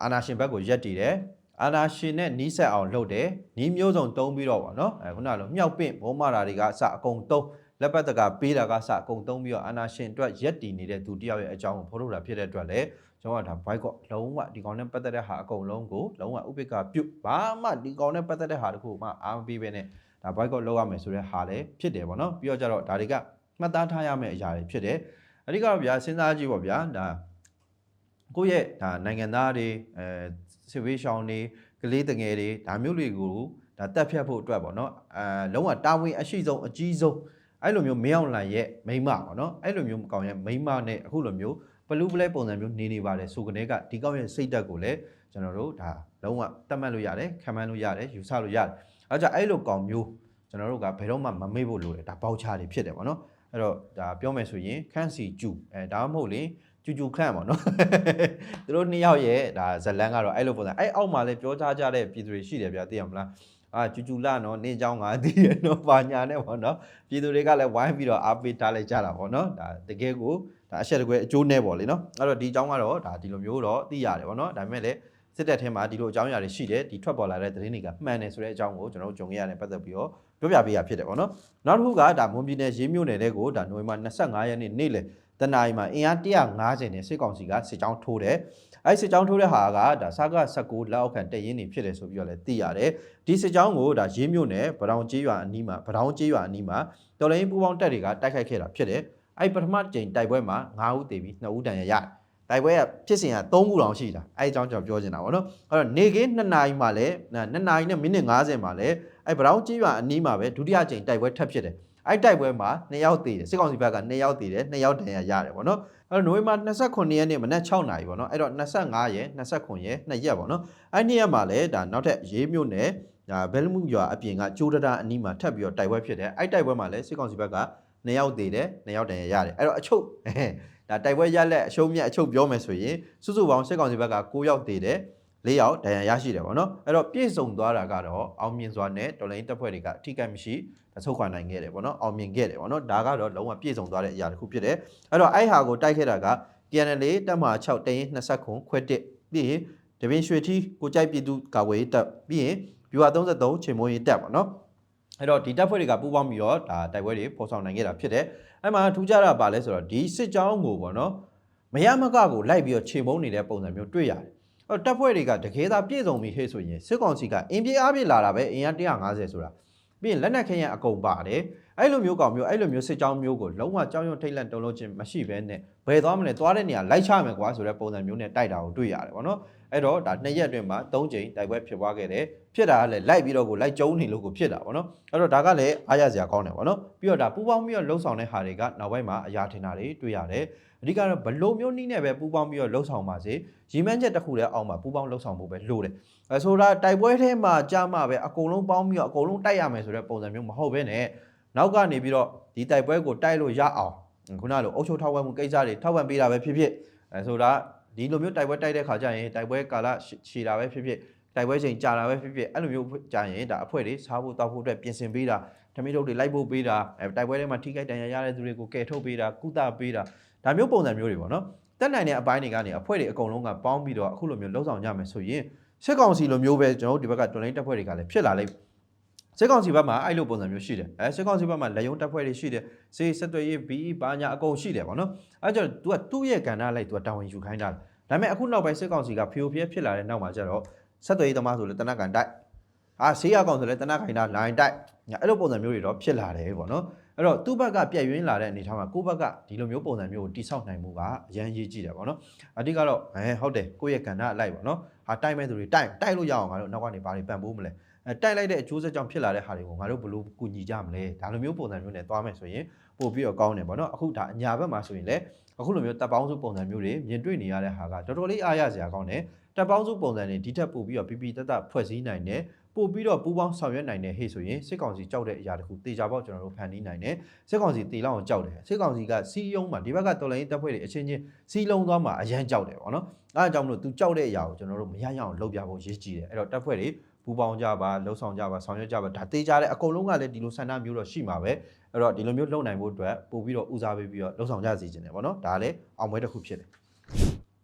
အာနာရှင်ဘက်ကိုရက်တည်တယ် အာနာရှင်နဲ့နီးစပ်အောင်လုပ်တယ်နီးမျိုးစုံတုံးပြီးတော့ပေါ့နော်အဲခုနကလိုမြောက်ပင့်ဘုံမာတာတွေကအစအကုန်တုံးလက်ပတ်တကပေးတာကအစအကုန်တုံးပြီးတော့အာနာရှင်အတွက်ရက်တည်နေတဲ့သူတယောက်ရဲ့အကြောင်းကိုဖော်ထုတ်တာဖြစ်တဲ့အတွက်လည်းကျွန်တော်ကဒါ boycott လုံးဝဒီကောင်နဲ့ပတ်သက်တဲ့ဟာအကုန်လုံးကိုလုံးဝဥပိ္ပခပြုတ်ဘာမှဒီကောင်နဲ့ပတ်သက်တဲ့ဟာတခုမှအားမပေးဘဲနဲ့ဒါ boycott လုပ်ရမယ်ဆိုတဲ့ဟာလည်းဖြစ်တယ်ပေါ့နော်ပြီးတော့ကြတော့ဒါတွေကမှတ်သားထားရမယ့်အရာတွေဖြစ်တယ်အဓိကတော့ဗျာစဉ်းစားကြည့်ပေါ့ဗျာဒါကိုယ့်ရဲ့ဒါနိုင်ငံသားတွေအဲ စစ်ဝေးရှောင်းတွေကလေးတငယ်တွေဒါမျိုးတွေကိုဒါတက်ဖြတ်ဖို့အတွက်ပေါ့နော်အဲလုံးဝတာဝန်အရှိဆုံးအကြီးဆုံးအဲ့လိုမျိုးမင်းအောင်လှိုင်ရဲ့မိမပေါ့နော်အဲ့လိုမျိုးကောင်ရဲ့မိမနဲ့အခုလိုမျိုးဘလူးပလဲပုံစံမျိုးနေနေပါတယ်ဆိုကနေကဒီကောက်ရဲ့စိတ်တက်ကိုလည်းကျွန်တော်တို့ဒါလုံးဝတတ်မှတ်လို့ရတယ်ခံမှန်းလို့ရတယ်ယူဆလို့ရတယ်အဲကြောင့်အဲ့လိုကောင်မျိုးကျွန်တော်တို့ကဘယ်တော့မှမမေ့ဖို့လိုတယ်ဒါပေါက်ချတွေဖြစ်တယ်ပေါ့နော်အဲ့တော့ဒါပြောမယ်ဆိုရင်ခန့်စီကျူအဲဒါမှမဟုတ်လေ ကျူကျူခန့်ပေါ့နော်သူတို့နှစ်ယောက်ရဲ့ဒါဇလန်းကတော့အဲ့လိုပုံစံအဲ့အောက်မှာလည်းပြောကြားကြတဲ့ပြည်သူတွေရှိတယ်ဗျာသိရမလားအာကျူကျူလာနော်နေเจ้าငါသိရနော်ပါညာနဲ့ပေါ့နော်ပြည်သူတွေကလည်းဝိုင်းပြီးတော့အားပေးထားလိုက်ကြတာပေါ့နော်ဒါတကယ်ကိုဒါအချက်တကွဲအကျိုးနဲ့ပေါ့လေနော်အဲ့တော့ဒီအကြောင်းကတော့ဒါဒီလိုမျိုးတော့သိရတယ်ပေါ့နော်ဒါပေမဲ့လည်းစစ်တပ်ထဲမှာဒီလိုအကြောင်းအရာတွေရှိတယ်ဒီထွက်ပေါ်လာတဲ့သတင်းတွေကမှန်တယ်ဆိုတဲ့အကြောင်းကိုကျွန်တော်တို့ကြုံခဲ့ရတယ်ပတ်သက်ပြီးတော့ပြောပြပေးရဖြစ်တယ်ပေါ့နော်နောက်တစ်ခုကဒါမွန်ပြည်နယ်ရေးမြို့နယ်တဲ့ကိုဒါနိုဝင်ဘာ25ရက်နေ့နေ့လယ် တနင်္လာရီမှာအင်အား150နဲ့စစ်ကောင်စီကစစ်ကြောင်းထိုးတယ်အဲစစ်ကြောင်းထိုးတဲ့ဟာကဒါစကား19လက်အောက်ခံတရင်နေဖြစ်တယ်ဆိုပြီးတော့လည်းသိရတယ်ဒီစစ်ကြောင်းကိုဒါရေးမြို့နယ်ဗတောင်ကျေးရွာအနီးမှာဗတောင်ကျေးရွာအနီးမှာတော်လိုင်းပူပေါင်းတပ်တွေကတိုက်ခိုက်ခဲ့တာဖြစ်တယ်အဲ့ပထမကြိမ်တိုက်ပွဲမှာ9ဦးသေပြီး2ဦးဒဏ်ရာရတယ်တိုက်ပွဲကဖြစ်စဉ်က3ခုတောင်ရှိတာအဲ့အကြောင်းကျွန်တော်ပြောချင်တာဗောနော်အဲ့တော့နေကင်း2နာရီမှလည်း2နာရီနဲ့မိနစ်50မှာလည်းအဲ့ဗတောင်ကြီးရွာအနီးမှာပဲဒုတိယကြိမ်တိုက်ပွဲထပ်ဖြစ်တယ် အဲ့တိုက်ပွဲမှာ2ယောက်သေတယ်စစ်ကောင်စီဘက်က2ယောက်သေတယ်2ယောက်ဒဏ်ရာရတယ်ဗောနော်အဲ့တော့နိုဝင်ဘာ29ရက်နေ့မနက်6နာရီဗောနော်အဲ့တော့25ရက်29ရက်2ရက်ဗောနော်အဲ့နေ့ရက်မှာလည်းဒါနောက်ထပ်ရေးမြို့နယ်ဒါဘဲလမှုရွာအပြင်ကကျိုးတရာအနီးမှာထပ်ပြီးတော့တိုက်ပွဲဖြစ်တယ်အဲ့တိုက်ပွဲမှာလည်းစစ်ကောင်စီဘက်က2ယောက်သေတယ်2ယောက်ဒဏ်ရာရတယ်အဲ့တော့အချုပ်ဒါတိုက်ပွဲရလက်အရှုံးမြတ်အချုပ်ပြောမယ်ဆိုရင်စုစုပေါင်းစစ်ကောင်စီဘက်က9ယောက်သေတယ်၄ယောက်ဒဏ်ရာရရှိတယ်ပေါ့နော်အဲ့တော့ပြည့်စုံသွားတာကတော့အောင်မြင်စွာနဲ့တော်လိုင်းတပ်ဖွဲ့တွေကအထိကိမရှိ ဆုတ်ခွာနိုင်ခဲ့တယ်ပေါ့နော်အောင်မြင်ခဲ့တယ်ပေါ့နော်ဒါကတော့လုံးဝပြည့်စုံသွားတဲ့အရာတစ်ခုဖြစ်တယ်အဲ့တော့အဲ့ဟာကိုတိုက်ခဲ့တာက TNL တပ်မဟာ6တရင်20ခွန်ခွဲ1ပြီးရင်တပင်ရွှေထီးကိုကြိုက်ပြည်သူကာဝေးတပ်ပြီးရင်ဗျူဟာ33ချိန်မွေးရေးတပ်ပေါ့နော်အဲ့တော့ဒီတပ်ဖွဲ့တွေကပူးပေါင်းပြီးတော့ဒါတိုက်ပွဲတွေပေါ်ဆောင်နိုင်ခဲ့တာဖြစ်တယ်အဲ့မှာထူးခြားတာပါလဲဆိုတော့ဒီစစ်ကြောင်းကိုပေါ့နော်မရမကကိုလိုက်ပြီးတော့ချိန်မုံနေတဲ့ပုံစံမျိုးတွေ့ရတယ်အဲ့တပ်ဖွဲ့တွေကတကယ်သာပြည့်စုံပြီဟဲ့ဆိုရင်စစ်ကောင်စီကအင်ပြေအားပြေလာတာပဲအင်အား150ဆိုတာ ပြီးရင်လက်နက်ခဲယံအကုန်ပါတယ် အဲ့လိုမျိုးကောင်မျိုးအဲ့လိုမျိုးစစ်ကြောင်းမျိုးကိုလုံးဝကြောင်းရွံ့ထိတ်လန့်တုံ့လုံးခြင်းမရှိဘဲနဲ့ဘယ်သွားမလဲသွားတဲ့နေရာလိုက်ချမယ်ကွာဆိုတဲ့ပုံစံမျိုးနဲ့တိုက်တာကိုတွေ့ရတယ်ဗောနော်အဲ့တော့ဒါနှစ်ရက်အတွင်းမှာ၃ကြိမ်တိုက်ပွဲဖြစ်ပွားခဲ့တယ်ဖြစ်တာကလည်းလိုက်ပြီးတော့ကိုလိုက်ကျုံနေလို့ကိုဖြစ်တာဗောနော်အဲ့တော့ဒါကလည်းအားရစရာကောင်းတယ်ဗောနော်ပြီးတော့ဒါပူပေါင်းပြီးတော့လှုပ်ဆောင်တဲ့ဟာတွေကနောက်ပိုင်းမှာအရာထင်တာတွေတွေ့ရတယ်အဓိကတော့ဘလုံးမျိုးနည်းနဲ့ပဲပူပေါင်းပြီးတော့လှုပ်ဆောင်ပါစေရီမန်းချက်တစ်ခုတည်းအောက်မှာပူပေါင်းလှုပ်ဆောင်ဖို့ပဲလိုတယ်အဲဆိုတာတိုက်ပွဲထဲမှာကြာမှပဲအကုန်လုံးပေါင်းပြီးတော့အကုန်လုံးတိုက်ရမယ်ဆိုတဲ့ပုံစံမျိုးမဟုတ်ဘဲနဲ့ နောက်ကနေပြီးတော့ဒီတိုက်ပွဲကိုတိုက်လို့ရအောင်ခုနလိုအုပ်ချုပ်ထောက်ပံ့မှုကိစ္စတွေထောက်ပံ့ပေးတာပဲဖြစ်ဖြစ်အဲဆိုတာဒီလိုမျိုးတိုက်ပွဲတိုက်တဲ့ခါကျရင်တိုက်ပွဲကာလရှည်တာပဲဖြစ်ဖြစ်တိုက်ပွဲချိန်ကြာတာပဲဖြစ်ဖြစ်အဲ့လိုမျိုးကြာရင်ဒါအဖွဲ့တွေစားဖို့တောက်ဖို့အတွက်ပြင်ဆင်ပေးတာဓမီထုတ်တွေလိုက်ဖို့ပေးတာအဲတိုက်ပွဲထဲမှာထိခိုက်ဒဏ်ရာရတဲ့သူတွေကိုကယ်ထုတ်ပေးတာကုသပေးတာဒါမျိုးပုံစံမျိုးတွေပေါ့နော်တက်နိုင်တဲ့အပိုင်းတွေကနေအဖွဲ့တွေအကုန်လုံးကပေါင်းပြီးတော့အခုလိုမျိုးလှုပ်ဆောင်ကြမယ်ဆိုရင်စစ်ကောင်စီလိုမျိုးပဲကျွန်တော်တို့ဒီဘက်ကတွန်လိုင်းတပ်ဖွဲ့တွေကလည်းဖြစ်လာလိမ့် စစ်ကောင်စီဘက်မှာအဲ့လိုပုံစံမျိုးရှိတယ်အဲစစ်ကောင်စီဘက်မှာလက်ယုံတပ်ဖွဲ့တွေရှိတယ်စေးဆက်သွယ်ရေးဘီဘာညာအကုန်ရှိတယ်ပေါ့နော်အဲကြောင့် तू ကသူ့ရဲ့ကဏ္ဍလိုက် तू ကတာဝန်ယူခိုင်းတာဒါပေမဲ့အခုနောက်ပိုင်းစစ်ကောင်စီကဖီယိုဖျက်ဖြစ်လာတဲ့နောက်မှာကျတော့ဆက်သွယ်ရေးသမားဆိုလည်းတနက်ကန်တိုက်အာဆေးရကောင်ဆိုလည်းတနက်ကန်တာလိုင်းတိုက်အဲ့လိုပုံစံမျိုးတွေတော့ဖြစ်လာတယ်ပေါ့နော်အဲ့တော့သူ့ဘက်ကပြက်ယွင်းလာတဲ့အနေအထားမှာကိုယ့်ဘက်ကဒီလိုမျိုးပုံစံမျိုးကိုတိဆောက်နိုင်မှုကအရန်ရေးကြည့်တယ်ပေါ့နော်အတိကတော့အဲဟုတ်တယ်ကိုယ့်ရဲ့ကဏ္ဍအလိုက်ပေါ့နော်ဟာတိုက်မဲ့သူတွေတိုက်တိုက်လို့ရအောင်ငါတို့နောက်ကနေဘာတွေပံ့ပိုးမလဲအဲ တိုက်လိုက်တဲ့အကျိုးဆက်ကြောင့်ဖြစ်လာတဲ့ဟာတွေကိုငါတို့ဘယ်လိုကူညီကြမလဲဒါလိုမျိုးပုံစံမျိုးနဲ့သွားမယ်ဆိုရင်ပို့ပြီးတော့ကောင်းတယ်ပေါ့နော်အခုဒါအညာဘက်မှာဆိုရင်လည်းအခုလိုမျိုးတပ်ပေါင်းစုပုံစံမျိုးတွေမြင်တွေ့နေရတဲ့ဟာကတော်တော်လေးအားရစရာကောင်းတယ်တပ်ပေါင်းစုပုံစံတွေဒီထက်ပို့ပြီးတော့ပြပြတတ်တဖွဲ့စည်းနိုင်တယ်ပို့ပြီးတော့ပူးပေါင်းဆောင်ရွက်နိုင်တဲ့ဟေ့ဆိုရင်စစ်ကောင်စီကြောက်တဲ့အရာတခုတေချာပေါက်ကျွန်တော်တို့ဖန်တီးနိုင်တယ်စစ်ကောင်စီတေလောက်အောင်ကြောက်တယ်စစ်ကောင်စီကစီးယုံမှာဒီဘက်ကတော်လိုင်းတပ်ဖွဲ့တွေအချင်းချင်းစီးလုံးသွားမှာအရန်ကြောက်တယ်ပေါ့နော်အဲအကြောင်းမလို့သူကြောက်တဲ့အရာကိုကျွန်တော်တို့မရရအောင်လုပ်ပြဖို့ရည်ကြည်တယ်အဲ့တော့တပ်ဖွဲ့တွေ ပပူပေါင်းကြပါလှုပ်ဆောင်ကြပါဆောင်ရွက်ကြပါဒါတေးကြတဲ့အကုန်လုံးကလည်းဒီလိုဆန္ဒမျိုးတော့ရှိမှာပဲအဲ့တော့ဒီလိုမျိုးလုပ်နိုင်ဖို့အတွက်ပို့ပြီးတော့ဦးစားပေးပြီးတော့လှုပ်ဆောင်ကြစီခြင်းတယ်ပေါ့နော်ဒါလည်းအောင်ပွဲတစ်ခုဖြစ်တယ်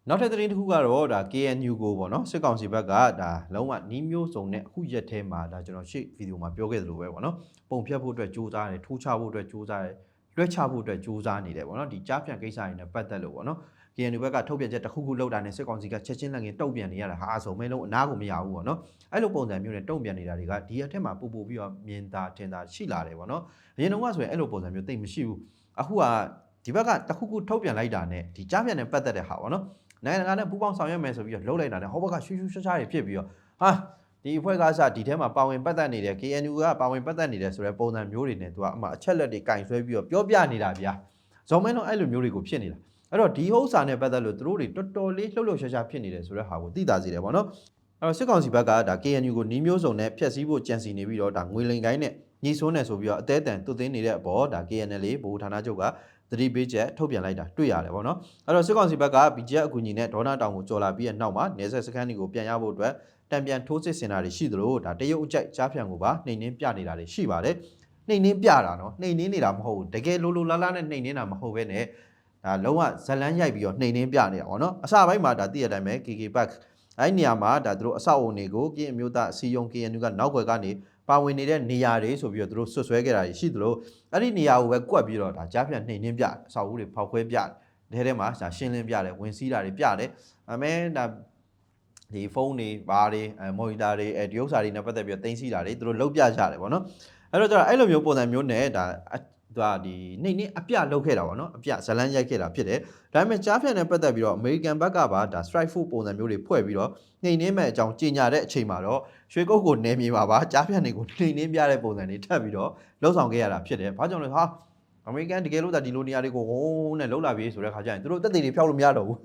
နောက်ထပ်သတင်းတစ်ခုကတော့ဒါ KNU ကိုပေါ့နော်စစ်ကောင်စီဘက်ကဒါလုံးဝနီးမျိုးစုံနဲ့အခုရက်ထဲမှာဒါကျွန်တော်ရှေ့ဗီဒီယိုမှာပြောခဲ့သလိုပဲပေါ့နော်ပုံဖြတ်ဖို့အတွက်စူးစမ်းတယ်ထိုးချဖို့အတွက်စူးစမ်းတယ် လွှဲချဖို့အတွက်စူးစမ်းနေတယ်ပေါ့နော်ဒီကြားဖြန့်ကိစ္စတွေနဲ့ပတ်သက်လို့ပေါ့နော် KNU ဘက်ကထုတ်ပြန်ချက်တစ်ခုခုလောက်တာနဲ့စစ်ကောင်စီကချက်ချင်းလက်ငင်းတုံ့ပြန်နေရတာဟာအစုံမဲလုံးအနားကိုမရဘူးပေါ့နော်အဲ့လိုပုံစံမျိုးနဲ့တုံ့ပြန်နေတာတွေကဒီအထက်မှာပူပူပြီးတော့မြင်သာထင်သာရှိလာတယ်ပေါ့နော်အရင်တုန်းကဆိုရင်အဲ့လိုပုံစံမျိုးတိတ်မရှိဘူးအခုကဒီဘက်ကတစ်ခုခုထုတ်ပြန်လိုက်တာနဲ့ဒီကြားပြန်နဲ့ပတ်သက်တဲ့ဟာပေါ့နော်နိုင်ငံတကာနဲ့ပူးပေါင်းဆောင်ရွက်မယ်ဆိုပြီးတော့လှုပ်လိုက်တာနဲ့ဟောဘက်ကရှူးရှူးရှားရှားတွေဖြစ်ပြီးတော့ဟာ ဒီအဖွဲ့ကစဒီထဲမှာပါဝင်ပတ်သက်နေတယ် KNU ကပါဝင်ပတ်သက်နေတယ်ဆိုတဲ့ပုံစံမျိုးတွေနဲ့သူကအမှအချက်လက်တွေကင်ဆွဲပြီးတော့ပြောပြနေတာဗျာဇော်မဲလုံးအဲ့လိုမျိုးတွေကိုဖြစ်နေတာအဲ့တော့ဒီဥစ္စာနဲ့ပတ်သက်လို့သူတို့တွေတော်တော်လေးလှုပ်လှုပ်ရှားရှားဖြစ်နေတယ်ဆိုတဲ့ဟာကိုသိသာစေတယ်ပေါ့နော်အဲ့တော့စစ်ကောင်စီဘက်ကဒါ KNU ကိုနှီးမျိုးစုံနဲ့ဖျက်ဆီးဖို့ကြံစီနေပြီးတော့ဒါငွေလိမ်ကိုင်းနဲ့ညီစွန်းနေဆိုပြီးတော့အသေးအတန်တုတ်သိမ်းနေတဲ့အပေါ်ဒါ KNL ဗဟိုဌာနချုပ်က သတိပေးချက်ထုတ်ပြန်လိုက်တာတွေ့ရတယ်ပေါ့နော်အဲ့တော့စစ်ကောင်စီဘက်က BJP အကူအညီနဲ့ဒေါနာတောင်ကိုကြော်လာပြီးတဲ့နောက်မှာနေဆက်စခန်းတွေကိုပြန်ရဖို့အတွက်တံပြန်ထိုးစစ်ဆင်တာတွေရှိသလိုဒါတရုတ်အကြိုက်ကြားဖြန့်ကိုပါနှိမ်နှင်းပြနေတာတွေရှိပါတယ်နှိမ်နှင်းပြတာနော်နှိမ်နှင်းနေတာမဟုတ်ဘူးတကယ်လိုလိုလားလားနဲ့နှိမ်နှင်းတာမဟုတ်ဘဲနဲ့ဒါလုံးဝဇလန်းရိုက်ပြီးတော့နှိမ်နှင်းပြနေတာပေါ့နော်အစပိုင်းမှာဒါတည့်ရတဲ့အတိုင်းပဲ KK Park အဲ့ဒီနေရာမှာဒါသူတို့အဆောက်အုံတွေကိုကင်းအမျိုးသားအစည်းအရုံး KNU ကနောက်ွယ်ကနေ ပါဝင်နေတဲ့နေရာတွေဆိုပြီးတော့သူတို့ဆွတ်ဆွဲခဲ့တာရှိသလိုအဲ့ဒီနေရာကိုပဲကွက်ပြီးတော့ဒါကြားဖြတ်နှိမ်နှင်းပြအဆောက်အဦတွေဖောက်ခွဲပြတယ်ထဲထဲမှာဒါရှင်းလင်းပြတယ်ဝင်စည်းတာတွေပြတယ်အမဲဒါဒီဖုန်းတွေဘာတွေအဲမော်နီတာတွေအဲဒီဥစ္စာတွေနဲ့ပတ်သက်ပြီးတော့တင်စီတာတွေသူတို့လုတ်ပြကြတယ်ပေါ့နော်အဲ့တော့ကျတော့အဲ့လိုမျိုးပုံစံမျိုးနဲ့ဒါ သူကဒီနှိမ့်နှင်းအပြလုတ်ခဲ့တာပေါ့နော်အပြဇလန်းရိုက်ခဲ့တာဖြစ်တယ်ဒါပေမဲ့ကြားဖြတ်နဲ့ပတ်သက်ပြီးတော့ American ဘက်ကပါဒါ strike food ပုံစံမျိုးတွေဖွဲ့ပြီးတော့နှိမ့်နှင်းမဲ့အကြောင်းကြေညာတဲ့အချိန်မှာတော့ရွှေကုတ်ကိုနေမြေပါပါကြားဖြတ်တွေကိုနှိမ့်နှင်းပြတဲ့ပုံစံတွေထပ်ပြီးတော့လှုပ်ဆောင်ခဲ့ရတာဖြစ်တယ်ဘာကြောင့်လဲဟာအမေရိကန်တကယ်လို့ဒါဒီလိုနေရာတွေကိုဝုန်းနဲ့လှုပ်လာပြီဆိုတဲ့ခါကျရင်သူတို့တက်သေးတွေဖျောက်လို့မရတော့ဘူး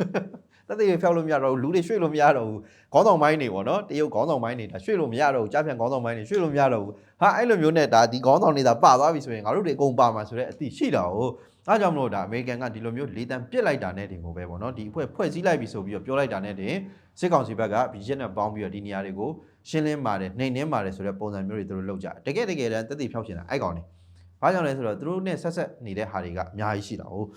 တက်သေးတွေဖျောက်လို့မရတော့ဘူးလူတွေရွှေ့လို့မရတော့ဘူးခေါင်းဆောင်ပိုင်းတွေပေါ့နော်တရုတ်ခေါင်းဆောင်ပိုင်းတွေဒါရွှေ့လို့မရတော့ဘူးကြားဖြတ်ခေါင်းဆောင်ပိုင်းတွေရွှေ့လို့မရတော့ဘူးဟာအဲ့လိုမျိုးနဲ့ဒါဒီခေါင်းဆောင်တွေဒါပသွားပြီဆိုရင်ငါတို့တွေအကုန်ပါမှာဆိုတဲ့အသည့်ရှိတာကိုအားကြောင့်မလို့ဒါအမေရိကန်ကဒီလိုမျိုးလေးတန်းပစ်လိုက်တာနဲ့တင်ကိုပဲပေါ့နော်ဒီအဖွဲ့ဖွဲ့စည်းလိုက်ပြီဆိုပြီးတော့ပြောလိုက်တာနဲ့တင်စစ်ကောင်စီဘက်ကဘီဂျက်နဲ့ပေါင်းပြီးတော့ဒီနေရာတွေကိုရှင်းလင်းပါတယ်နှိမ်နှင်းပါတယ်ဆိုတဲ့ပုံစံမျိုးတွေသူတို့လုပ်ကြတကယ်တကယ်တမ်းတက်တည်ဖျောက်ချင်တာအဲ့ကောင်နေဘာကြောင့်လဲဆိုတော့သူတို့နဲ့ဆက်ဆက်နေတဲ့ဟာတွေကအများကြီးရှိတာဟုတ်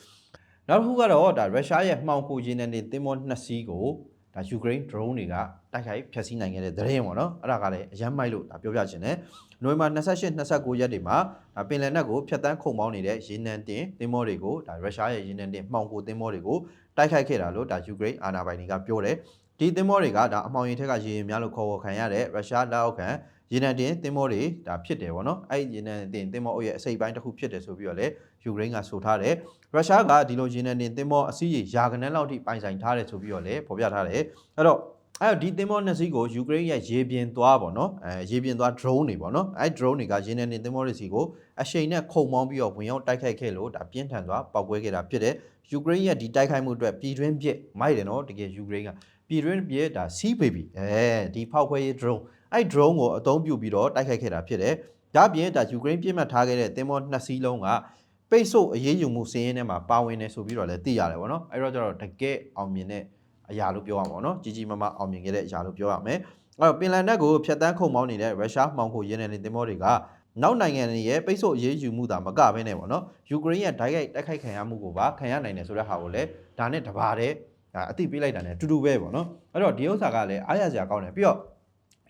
နောက်တစ်ခုကတော့ဒါရုရှားရဲ့မှောင်ခိုရင်းတဲ့သင်္ဘောနှစ်စီးကိုဒါယူကရိန်း drone တွေကတိုက်ခိုက်ဖျက်ဆီးနိုင်ခဲ့တဲ့သတင်းပေါ့နော်အဲ့ဒါကလည်းအရမ်းမိုက်လို့ဒါပြောပြချင်တယ်နိုဝင်ဘာ28 29ရက်တွေမှာဒါပင်လယ်နက်ကိုဖျက်တမ်းခုန်ပေါင်းနေတဲ့ရေနံတင်သင်္ဘောတွေကိုဒါရုရှားရဲ့ရေနံတင်မှောင်ခိုသင်္ဘောတွေကိုတိုက်ခိုက်ခဲ့တာလို့ဒါယူကရိန်းအာဏာပိုင်တွေကပြောတယ်ဒီသင်္ဘောတွေကဒါအမောင်ရင်ထက်ကရေရင်များလို့ခေါ်ဝေါ်ခံရတဲ့ရုရှားလက်အောက်ခံ ရေနံတင်သင်္ဘောတွေဒါဖြစ်တယ်ပေါ့နော်အဲ့ဒီရေနံတင်သင်္ဘောအုပ်ရဲ့အစိပ်ပိုင်းတစ်ခုဖြစ်တယ်ဆိုပြီးတော့လေယူကရိန်းကဆိုထားတယ်ရုရှားကဒီလိုရေနံတင်သင်္ဘောအစီးရေယာကနန်းလောက်ထိပိုင်ဆိုင်ထားတယ်ဆိုပြီးတော့လေဖော်ပြထားတယ်အဲ့တော့အဲ့တော့ဒီသင်္ဘောနှစ်စီးကိုယူကရိန်းရဲ့ရေပြင်သွားပေါ့နော်အဲရေပြင်သွား drone တွေပေါ့နော်အဲ drone တွေကရေနံတင်သင်္ဘောတွေစီကိုအရှိန်နဲ့ခုံမောင်းပြီးတော့ဝင်ရောက်တိုက်ခိုက်ခဲ့လို့ဒါပြင်းထန်စွာပောက်ကွဲခဲ့တာဖြစ်တယ်ယူကရိန်းရဲ့ဒီတိုက်ခိုက်မှုအတွက်ပြည်တွင်းပြစ်မိုက်တယ်နော်တကယ်ယူကရိန်းကပြည်တွင်းပြစ်ဒါ sea baby အဲဒီဖောက်ခွဲရေး drone အဲ့ drone ကိုအသုံးပြုပြီးတော့တိုက်ခိုက်ခဲ့တာဖြစ်တယ်ဒါပြင်ဒါယူကရိန်းပြစ်မှတ်ထားခဲ့တဲ့သင်္ဘောနှစ်စီးလုံးကပိတ်ဆို့အရေးယူမှုစင်းရင်းထဲမှာပါဝင်နေဆိုပြီးတော့လည်းသိရတယ်ဗောနော်အဲ့တော့ကျတော့တကယ်အောင်မြင်တဲ့အရာလို့ပြောရမှာပေါ့နော်ကြီးကြီးမားမားအောင်မြင်ခဲ့တဲ့အရာလို့ပြောရမယ်အဲ့တော့ပင်လယ်နက်ကိုဖျက်တမ်းခုံမောင်းနေတဲ့ရုရှားမှောင်ခိုရင်းနေတဲ့သင်္ဘောတွေကနောက်နိုင်ငံတွေရဲ့ပိတ်ဆို့အရေးယူမှုသာမကဘဲနဲ့ပေါ့နော်ယူကရိန်းရဲ့ဓာတ်ရိုက်တိုက်ခိုက်ခံရမှုကိုပါခံရနိုင်တယ်ဆိုတဲ့ဟာကိုလည်းဒါနဲ့တပါးတဲ့အသိပေးလိုက်တာ ਨੇ တူတူပဲပေါ့နော်အဲ့တော့ဒီဥစ္စာကလည်းအားရစရာကောင်းတယ်ပြီးတော့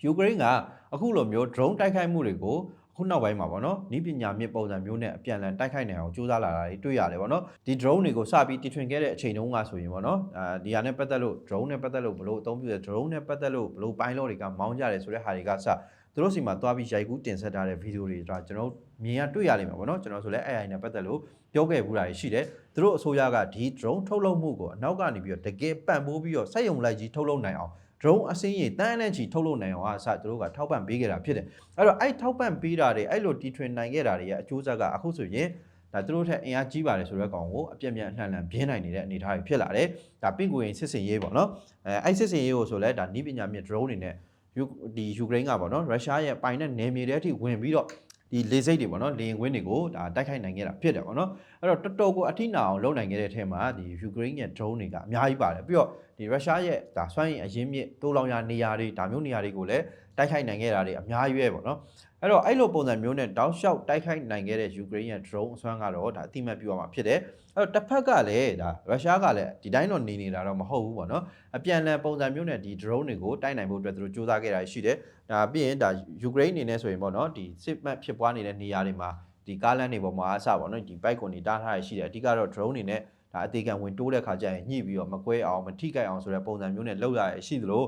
ယူကရိန်းကအခုလိုမျိုး drone တိုက်ခိုက်မှုတွေကိုအခုနောက်ပိုင်းမှာပေါ့နော်ဤပညာမြင့်ပုံစံမျိုးနဲ့အပြန်အလှန်တိုက်ခိုက်နိုင်အောင်ကြိုးစားလာတာတွေတွေ့ရတယ်ပေါ့နော်ဒီ drone တွေကိုစပြီးတီထွင်ခဲ့တဲ့အချိန်တုန်းကဆိုရင်ပေါ့နော်အာဒီဟာနဲ့ပတ်သက်လို့ drone နဲ့ပတ်သက်လို့ဘလို့အသုံးပြုတဲ့ drone နဲ့ပတ်သက်လို့ဘလို့ပိုင်းလောတွေကမောင်းကြတယ်ဆိုတဲ့ဟာတွေကစသူတို့စီမှာသွားပြီးရိုက်ကူးတင်ဆက်ထားတဲ့ဗီဒီယိုတွေဒါကျွန်တော်မြင်ရတွေ့ရလိမ့်မယ်ပေါ့နော်ကျွန်တော်ဆိုလဲ AI နဲ့ပတ်သက်လို့ပြောခဲ့ဘူးတာရှိတယ်သူတို့အစိုးရကဒီ drone ထုတ်လုပ်မှုကိုအနောက်ကနေပြီးတော့တကယ်ပံ့ပိုးပြီးတော့စက်ရုံလိုက်ကြီးထုတ်လုပ်နိုင်အောင် drone အစင်းကြီးတန်းနဲ့ချီထုတ်လုပ်နိုင်အောင်အစသူတို့ကထောက်ပံ့ပေးခဲ့တာဖြစ်တယ်အဲ့တော့အဲ့ထောက်ပံ့ပေးတာတွေအဲ့လိုတီထွင်နိုင်ခဲ့တာတွေရဲ့အကျိုးဆက်ကအခုဆိုရင်ဒါသူတို့ထက်အင်အားကြီးပါတယ်ဆိုတဲ့ကောင်ကိုအပြက်ပြက်အနှံ့နှံပြင်းနိုင်နေတဲ့အနေအထားတွေဖြစ်လာတယ်ဒါပင့်ကိုရင်စစ်စင်ရေးပေါ့နော်အဲအဲ့စစ်စင်ရေးကိုဆိုလဲဒါနီးပညာမြင့် drone တွေနဲ့ယူဒီယူကရိန်းကပေါ့နော်ရုရှားရဲ့ပိုင်တဲ့နယ်မြေတွေအထိဝင်ပြီးတော့ဒီလေစိတ်တွေပေါ့နော်လေရင်ကွင်းတွေကိုဒါတိုက်ခိုက်နိုင်ခဲ့တာဖြစ်တယ်ပေါ့နော်အဲ့တော့တော်တော်ကိုအထိနာအောင်လုပ်နိုင်ခဲ့တဲ့ထဲမှာဒီယူကရိန်းရဲ့ drone တွေက အများကြီးပါတယ်ပြီးတော့ ဒီဒီရုရှားရဲ့ဒါစွမ်းရည်အရင်းမြစ်တိုးလောင်ရနေရာတွေဒါမျိုးနေရာတွေကိုလည်းတိုက်ခိုက်နိုင်ခဲ့တာတွေအများကြီးပဲပေါ့နော်အဲ့တော့အဲ့လိုပုံစံမျိုးနဲ့တောက်လျှောက်တိုက်ခိုက်နိုင်ခဲ့တဲ့ယူကရိန်းရဲ့ drone အစွမ်းကတော့ဒါအတိမတ်ပြုရမှာဖြစ်တယ်အဲ့တော့တစ်ဖက်ကလည်းဒါရုရှားကလည်းဒီတိုင်းတော့နေနေတာတော့မဟုတ်ဘူးပေါ့နော်အပြန်အလှန်ပုံစံမျိုးနဲ့ဒီ drone တွေကိုတိုက်နိုင်ဖို့အတွက်သူတို့စူးစမ်းခဲ့တာရှိတယ်ဒါပြီးရင်ဒါယူကရိန်းအနေနဲ့ဆိုရင်ပေါ့နော်ဒီစစ်မှတ်ဖြစ်ပွားနေတဲ့နေရာတွေမှာဒီကားလမ်းတွေပေါ်မှာအစပေါ့နော်ဒီ bike ကိုနေတားထားရရှိတယ်အဓိကတော့ drone တွေနဲ့ ဒါအသေးကံဝင်တိုးတဲ့ခါကျရင်ညှိပြီးတော့မကွဲအောင်မထိခိုက်အောင်ဆိုတဲ့ပုံစံမျိုးနဲ့လောက်ရရရှိသလို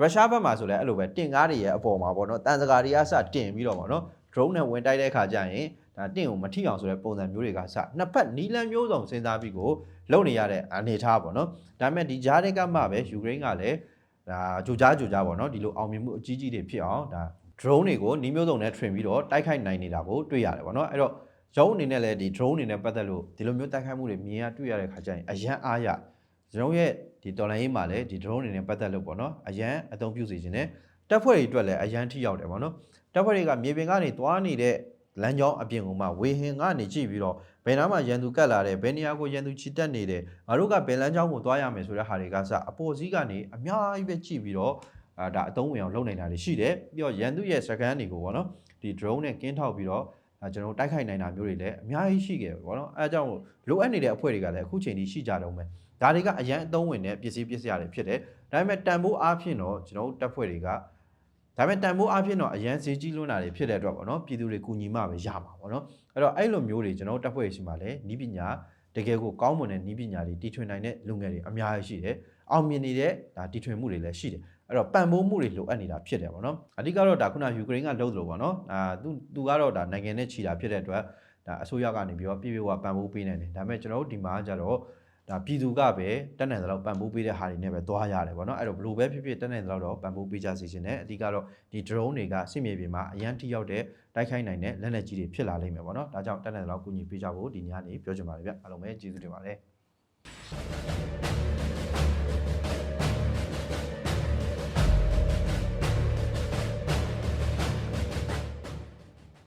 ရုရှားဘက်မှာဆိုလည်းအဲ့လိုပဲတင်ကားတွေရဲ့အပေါ်မှာပေါ့နော်တန်စကာတွေကစတင်ပြီးတော့ပေါ့နော် drone နဲ့ဝင်တိုက်တဲ့ခါကျရင်ဒါတင့်ကိုမထိအောင်ဆိုတဲ့ပုံစံမျိုးတွေကစနှစ်ဖက်နီလန်မျိုးစုံစဉ်းစားပြီးကိုလုပ်နေရတဲ့အနေအထားပေါ့နော်ဒါပေမဲ့ဒီဂျားတွေကမှပဲယူကရိန်းကလည်းဒါကြိုကြားကြိုကြားပေါ့နော်ဒီလိုအောင်မြင်မှုအကြီးကြီးတွေဖြစ်အောင်ဒါ drone တွေကိုနီးမျိုးစုံနဲ့ train ပြီးတော့တိုက်ခိုက်နိုင်နေတာကိုတွေ့ရတယ်ပေါ့နော်အဲ့တော့ ရုံးအနေနဲ့လည်းဒီ drone အနေနဲ့ပတ်သက်လို့ဒီလိုမျိုးတိုက်ခိုက်မှုတွေမြင်ရတွေ့ရတဲ့ခါကျရင်အရန်အားရကျွန်တော်ရဲ့ဒီတော်လိုင်းရေးမှာလည်းဒီ drone အနေနဲ့ပတ်သက်လို့ပေါ့နော်အရန်အသုံးပြုစီခြင်းနဲ့တပ်ဖွဲ့တွေအတွက်လည်းအရန်ထိရောက်တယ်ပေါ့နော်တပ်ဖွဲ့တွေကမြေပြင်ကနေသွားနေတဲ့လမ်းကြောင်းအပြင်ကမှဝေဟင်ကနေကြည့်ပြီးတော့ဘယ်နားမှာရန်သူကတ်လာတယ်ဘယ်နေရာကိုရန်သူချီတက်နေတယ်ငါတို့ကဘယ်လမ်းကြောင်းကိုသွားရမယ်ဆိုတဲ့ဟာတွေကစအပေါ်စီးကနေအများကြီးပဲကြည့်ပြီးတော့အာဒါအသုံးဝင်အောင်လုပ်နိုင်တာတွေရှိတယ်ပြီးတော့ရန်သူရဲ့စကန်တွေကိုပေါ့နော်ဒီ drone နဲ့ကင်းထောက်ပြီးတော့အဲ ကျွန်တော်တို့တိုက်ခိုက်နိုင်တာမျိုးတွေလည်းအများကြီးရှိခဲ့ပေါ့နော်အဲအကြောင်းလိုအပ်နေတဲ့အဖွဲ့တွေကလည်းအခုချိန်ထိရှိကြတော့မယ်ဒါတွေကအရန်အသုံးဝင်တဲ့ပစ္စည်းပစ္စည်းတွေဖြစ်တယ်ဒါပေမဲ့တန်ဖိုးအားဖြင့်တော့ကျွန်တော်တို့တပ်ဖွဲ့တွေကဒါပေမဲ့တန်ဖိုးအဖြစ်တော့အရန်ဈေးကြီးလွန်းတာတွေဖြစ်တဲ့အတွက်ပေါ့နော်ပြည်သူတွေကူညီမှပဲရမှာပေါ့နော်အဲ့တော့အဲ့လိုမျိုးတွေကျွန်တော်တို့တပ်ဖွဲ့ရှိမှလည်းနီးပညာတကယ်ကိုကောင်းမွန်တဲ့နီးပညာတွေတီထွင်နိုင်တဲ့လူငယ်တွေအများကြီးရှိတယ်အောင်မြင်နေတဲ့ဒါတီထွင်မှုတွေလည်းရှိတယ် အဲ့တော့ပံ့ပိုးမှုတွေလိုအပ်နေတာဖြစ်တယ်ပေါ့နော်အဓိကတော့ဒါခုနယူကရိန်းကလုပ်သလိုပေါ့နော်အာသူသူကတော့ဒါနိုင်ငံနဲ့ချီတာဖြစ်တဲ့အတွက်ဒါအစိုးရကနေပြီးတော့ပြည်ပြည်ကပံ့ပိုးပေးနေတယ်ဒါပေမဲ့ကျွန်တော်တို့ဒီမှာကျတော့ဒါပြည်သူကပဲတက်နိုင်သလောက်ပံ့ပိုးပေးတဲ့ဟာတွေနဲ့ပဲသွားရတယ်ပေါ့နော်အဲ့တော့ဘလို့ပဲဖြစ်ဖြစ်တက်နိုင်သလောက်တော့ပံ့ပိုးပေးကြစီခြင်းနဲ့အဓိကတော့ဒီ drone တွေကစစ်မြေပြင်မှာအရန်ထိရောက်တဲ့တိုက်ခိုက်နိုင်တဲ့လက်နက်ကြီးတွေဖြစ်လာလိမ့်မယ်ပေါ့နော်ဒါကြောင့်တက်နိုင်သလောက်ကူညီပေးကြဖို့ဒီညနေပြောချင်ပါတယ်ဗျအားလုံးပဲကျေးဇူးတင်ပါတယ်